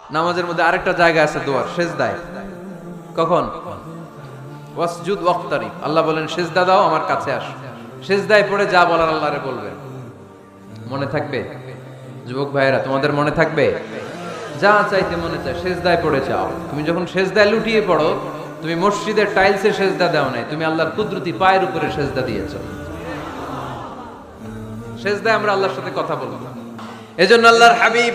নামাজের মধ্যে আরেকটা জায়গা আছে দোয়ার, সেজদায়। কখন? ওয়াসজুদ ওয়াক্তারি। আল্লাহ বলেন, সেজদা দাও, আমার কাছে আস। সেজদায় পড়ে যা বলার আল্লাহরে বলবেন মনে থাকবে? যুবক ভাইয়েরা, তোমাদের মনে থাকবে? যা চাইতে মনে চায়, সেজদায় পড়ে যাও। তুমি যখন সেজদায় লুটিয়ে পড়ো, তুমি মসজিদের টাইলসে সেজদা দাও নাই, তুমি আল্লাহর কুদরতি পায়ের উপরে সেজদা দিয়েছ। সেজদায় আমরা আল্লাহর সাথে কথা বলব। এজন্য আল্লাহর হাবিব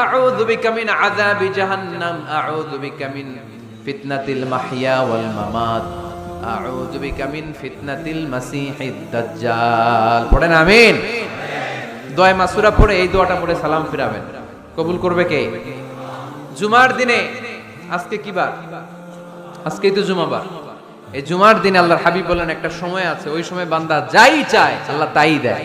আউযু বিকা মিন আযাবি জাহান্নাম, আউযু বিকা মিন ফিতনাতিল মাহইয়া ওয়াল মামাত, আউযু বিকা মিন ফিতনাতিল মাসিহিদ দাজ্জাল। পড়েন আমিন। দোয়া মাসুরা পড়ে এই দোয়াটা পড়ে সালাম ফিরাবেন। কবুল করবে কে? জুমার দিনে আজকে কি বার? আজকেই তো জুমাবার। এই জুমার দিনে আল্লাহর হাবিব বলেন, একটা সময় আছে, ওই সময় বান্দা যাই চায়, আল্লাহ তাই দেয়।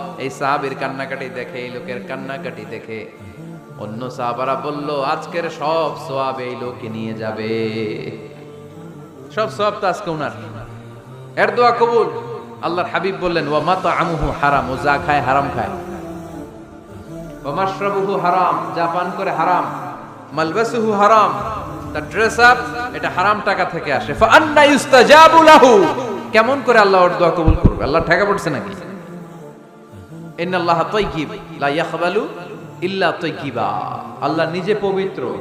এই সাহাবীর কান্নাকাটি দেখে, এই লোকের কান্নাকাটি দেখে অন্য সাহাবারা বলল, আজকের সব সোয়াব এই লোকে নিয়ে যাবে। সব সব তো আজকে উনার। এর দোয়া কবুল। আল্লাহর হাবিব বললেন, ওয়া মাতা আমুহু হারাম, ও যা খায় হারাম খায়। ওয়া মাশরাবুহু হারাম, যা পান করে হারাম। মালবাসুহু হারাম তার ড্রেস আপ, এটা হারাম টাকা থেকে আসে। ফা আন্না ইউস্তাজাবু লাহু, কেমন করে আল্লাহ ওর দোয়া কবুল করবে? আল্লাহ ঠেকা পড়ছে নাকি? আল্লাহ নিজে পবিত্র।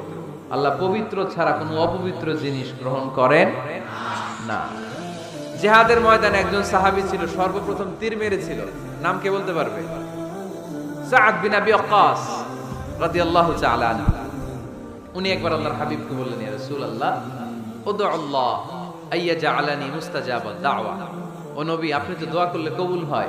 আল্লাহ পবিত্র ছাড়া কোনো অপবিত্র জিনিস গ্রহণ করেন না। জিহাদের ময়দানে একজন সাহাবী ছিল, সর্বপ্রথম তীর মেরেছিল। নাম কে বলতে পারবে? আল্লাহ আপনি তো দোয়া করলে কবুল হয়।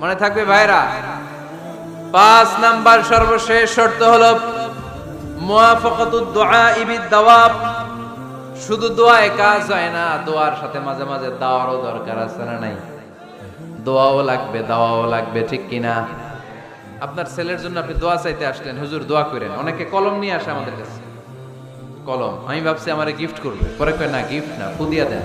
মনে থাকবে ভাইরা, পাঁচ নাম্বার সর্বশেষ শর্ত হলো শুধু দোয়ায় কাজ হয় না দোয়ার সাথে মাঝে মাঝে দাওয়ারও দরকার আছে না নাই? দোয়াও লাগবে, দাওয়াও লাগবে, ঠিক কিনা? আপনার ছেলের জন্য আপনি দোয়া চাইতে আসলেন, হুজুর দোয়া করেন। অনেকে কলম নিয়ে আসে আমাদের কাছে। কলম, আমি ভাবছি আমার গিফট করবে। পরে কয়, না গিফট না ফুদিয়া দেন।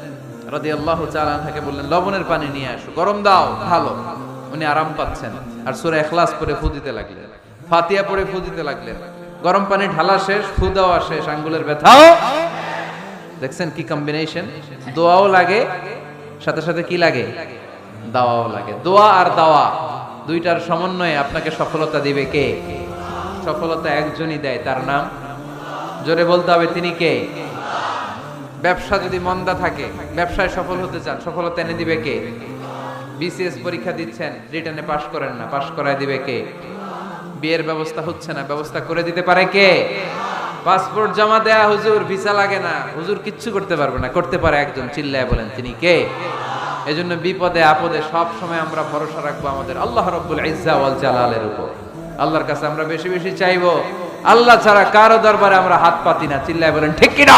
রাদি আল্লাহ থেকে বললেন, লবণের পানি নিয়ে আসো, গরম দাও, ভালো। উনি আরাম পাচ্ছেন। আর সুরে এখলাস পরে ফু দিতে লাগলেন। ফাতিয়া পরে ফু দিতে লাগলেন। গরম পানি ঢালা শেষ শেষ, আঙ্গুলের ব্যথাও। দেখছেন কি কম্বিনেশন দোয়াও লাগে, সাথে সাথে কি লাগে? দাওয়াও লাগে। দোয়া আর দাওয়া, দুইটার সমন্বয়ে আপনাকে সফলতা দিবে কে? সফলতা একজনই দেয়, তার নাম? জোরে বলতে হবে, তিনি কে? ব্যবসা যদি মন্দা থাকে, ব্যবসায় সফল হতে চান, সফলতা এনে দিবে কে? বিসিএস পরীক্ষা দিচ্ছেন রিটার্নে পাশ করেন না পাশ করায় দিবে কে? বিয়ের ব্যবস্থা হচ্ছে না, ব্যবস্থা করে দিতে পারে কে? পাসপোর্ট জমা দেয়া হুজুর, ভিসা লাগে না, হুজুর কিচ্ছু করতে পারবে না, করতে পারে একজন, চিল্লায় বলেন, তিনি কে? এজন্য বিপদে, আপদে সব সময় আমরা ভরসা রাখব আমাদের, আল্লাহ রব্বুল ইজ্জা ওয়াল জালালের উপর। আল্লাহর কাছে আমরা বেশি বেশি চাইব, আল্লাহ ছাড়া কারও দরবারে আমরা হাত পাতি না, চিল্লায় বলেন, ঠিক কিনা?